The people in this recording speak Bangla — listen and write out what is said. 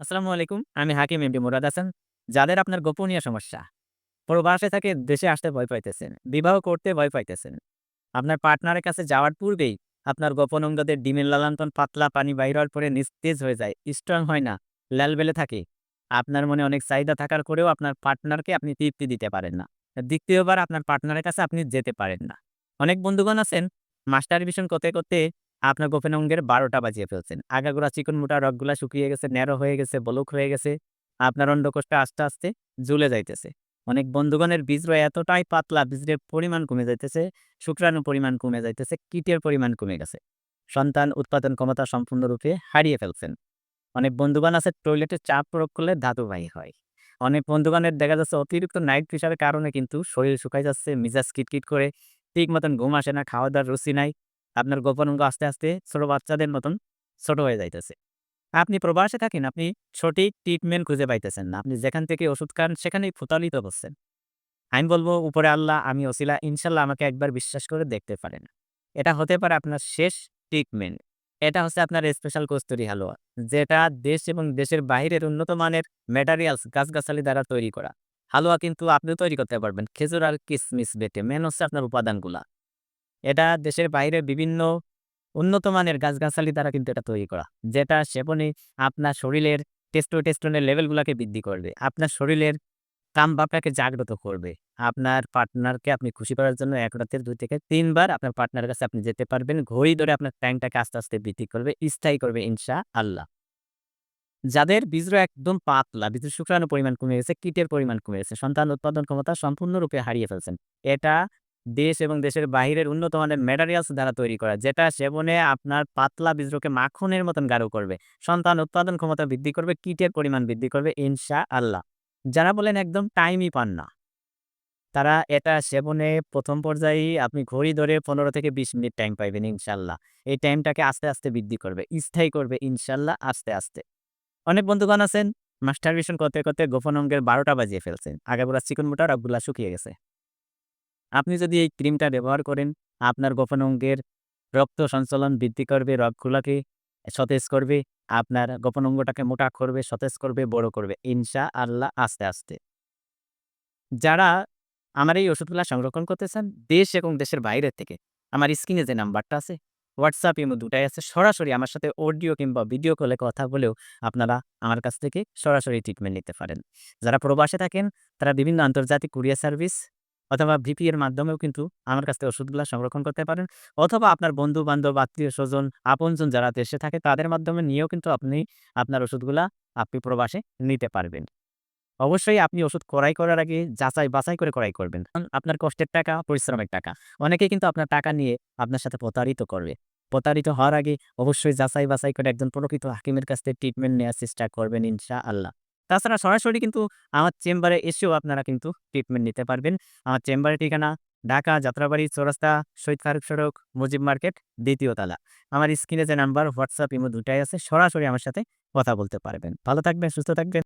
আসসালামু আলাইকুম। আমি হাকিম এমডি মুরাদ হাসান। যাদের আপনার গোপনীয় সমস্যা, প্রবাসে থেকে দেশে আসতে ভয় পাইতেছেন, বিবাহ করতে ভয় পাইতেছেন। আপনার পার্টনারের কাছে যাওয়ার পূর্বেই আপনার গোপন অঙ্গদের ডিমের লালান্তন পাতলা পানি বাইর হওয়ার পরে নিস্তেজ হয়ে যায়, স্ট্রং হয় না, লেলবেলে থাকে। আপনার মনে অনেক চাহিদা থাকার পরেও আপনার পার্টনারকে আপনি তৃপ্তি দিতে পারেন না। দ্বিতীয়বার আপনার পার্টনারের কাছে আপনি যেতে পারেন না। অনেক বন্ধুগণ আছেন মাস্টারবেশন করতে, করতে আপনার গোপন অঙ্গের ১২টা বাজিয়ে ফেলছেন। আগাগোড়া চিকন মোটা রগগুলা শুকিয়ে গেছে, ন্যারো হয়ে গেছে, বলক হয়ে গেছে। আপনার অন্ডকোষটা আস্তে, আস্তে জ্বলে যাইতেছে। অনেক বন্ধুগণের বীজরা এতটাই পাতলা, বীজের পরিমাণ কমে যাইতেছে, শুক্রাণুর পরিমাণ কমে যাইতেছে, কীটের পরিমাণ কমে গেছে। সন্তান উৎপাদন ক্ষমতা সম্পূর্ণরূপে হারিয়ে ফেলছেন। অনেক বন্ধুগণ আছে টয়লেটে চাপ প্রয়োগ করলে ধাতুবাহী হয়। অনেক বন্ধুগণের দেখা যাচ্ছে অতিরিক্ত নাইট প্রেশারের কারণে কিন্তু শরীর শুকাই যাচ্ছে, মিজাজ কিটকিট করে, ঠিক মতন ঘুম আসে না, খাওয়া-দাওয়ার রুচি নাই। আপনার গোপন অঙ্গ আস্তে, আস্তে ছোট বাচ্চাদের মতন ছোট হয়ে যাইতেছে। আপনি প্রবাসে থাকেন, আপনি সঠিক ট্রিটমেন্ট খুঁজে পাইতেছেন না। আপনি যেখান থেকে ওষুধ খান সেখানেই প্রতারিত হচ্ছেন। আমি বলব উপরে আল্লাহ, আমি ওসিলা, ইনশাল্লাহ আমাকে একবার বিশ্বাস করে দেখতে পারেন। এটা হতে পারে আপনার শেষ ট্রিটমেন্ট। এটা হচ্ছে আপনার স্পেশাল কস্তুরি হালুয়া, যেটা দেশ এবং দেশের বাহিরের উন্নত মানের ম্যাটেরিয়ালস গাছ-গাছালি দ্বারা তৈরি করা। হালুয়া কিন্তু আপনিও তৈরি করতে পারবেন খেজুর আর কিসমিস বেটে। মেন হচ্ছে আপনার উপাদানগুলা। এটা দেশের বাইরে বিভিন্ন উন্নত মানের গাছ-গাছালি দ্বারা কিন্তু এটা তৈরি করা। যেটা সেবনে আপনার শরীরের টেস্টোস্টেরনের লেভেলগুলাকে বৃদ্ধি করবে। আপনার শরীরের কামভাবটাকে জাগ্রত করবে। আপনার পার্টনারকে আপনি খুশি করার জন্য এক রাতে দুই থেকে তিনবার আপনার পার্টনারের কাছে আপনি যেতে পারবেন। ঘড়ি ধরে আপনার টাইমটাকে আস্তে, আস্তে বৃদ্ধি করবে, স্থায়ী করবে ইনশাআল্লাহ। যাদের বীজরা একদম পাতলা, বীজের শুক্রাণুর পরিমাণ কমে গেছে, কীটের পরিমাণ কমে গেছে, সন্তান উৎপাদন ক্ষমতা সম্পূর্ণরূপে হারিয়ে ফেলছেন। এটা দেশ এবং দেশের বাহিরের উন্নত মানের ম্যাটেরিয়ালস দ্বারা তৈরি করা। যেটা সেবনে আপনার পাতলা বীজকে মাখনের মতন গাঢ় করবে। সন্তান উৎপাদন ক্ষমতা বৃদ্ধি করবে, কীটের পরিমাণ বৃদ্ধি করবে ইনশাআল্লাহ। যারা বলেন একদম টাইমই পান না, তারা এটা সেবনে ১ম পর্যায়েই আপনি ঘড়ি ধরে ১৫ থেকে ২০ মিনিট টাইম পাইবেন ইনশাল্লাহ এই টাইমটাকে আস্তে, আস্তে বৃদ্ধি করবে, স্থায়ী করবে ইনশাল্লাহ আস্তে, আস্তে। অনেক বন্ধুগণ আছেন মাস্টারবেশন করতে, করতে গোপন অঙ্গের ১২টা বাজিয়ে ফেলছেন। আগে আগাগোড়া চিকন মোটা রগগুলা শুকিয়ে গেছে। আপনি যদি এই ক্রিমটা ব্যবহার করেন, আপনার গোপন অঙ্গের রক্ত সঞ্চালন বৃদ্ধি করবে, রগগুলাকে সতেজ করবে, আপনার গোপন অঙ্গটাকে মোটা করবে, সতেজ করবে, বড় করবে ইনশাআল্লাহ আস্তে, আস্তে। যারা আমার এই ওষুধগুলা সংরক্ষণ করতে চান দেশ এবং দেশের বাইরের থেকে, আমার স্ক্রিনে যে নাম্বারটা আছে, হোয়াটসঅ্যাপ, ইমো দুটাই আছে। সরাসরি আমার সাথে অডিও কিংবা ভিডিও কলে কথা বলেও আপনারা আমার কাছ থেকে সরাসরি ট্রিটমেন্ট নিতে পারেন। যারা প্রবাসে থাকেন, তারা বিভিন্ন আন্তর্জাতিক কুরিয়ার সার্ভিস অথবা ভিপি এর মাধ্যমেও কিন্তু আমার কাছ থেকে ওষুধগুলা সংরক্ষণ করতে পারেন। অথবা আপনার বন্ধু-বান্ধব, আত্মীয়-স্বজন, আপনজন যারা দেশে থাকে তাদের মাধ্যমে নিয়েও কিন্তু আপনি আপনার ওষুধগুলা আপনি প্রবাসে নিতে পারবেন। অবশ্যই আপনি ওষুধ ক্রয় করার আগে যাচাই বাছাই করে ক্রয় করবেন। আপনার কষ্টের টাকা, পরিশ্রমের টাকা। অনেকেই কিন্তু আপনার টাকা নিয়ে আপনার সাথে প্রতারিত করবে। প্রতারিত হওয়ার আগে অবশ্যই যাচাই বাছাই করে একজন প্রকৃত হাকিমের কাছ থেকে ট্রিটমেন্ট নেওয়ার চেষ্টা করবেন ইনশাআল্লাহ। তাছাড়া সরাসরি কিন্তু আমার চেম্বারে এসেও আপনারা কিন্তু ট্রিটমেন্ট নিতে পারবেন। আমার চেম্বারে ঠিকানা ঢাকা যাত্রাবাড়ি চৌরাস্তা, শহীদ ফারুক সড়ক, মুজিব মার্কেট, দ্বিতীয় তালা আমার স্ক্রিনে যে নাম্বার, হোয়াটসঅ্যাপ, ইমো দুটাই আছে। সরাসরি আমার সাথে কথা বলতে পারবেন। ভালো থাকবেন, সুস্থ থাকবেন।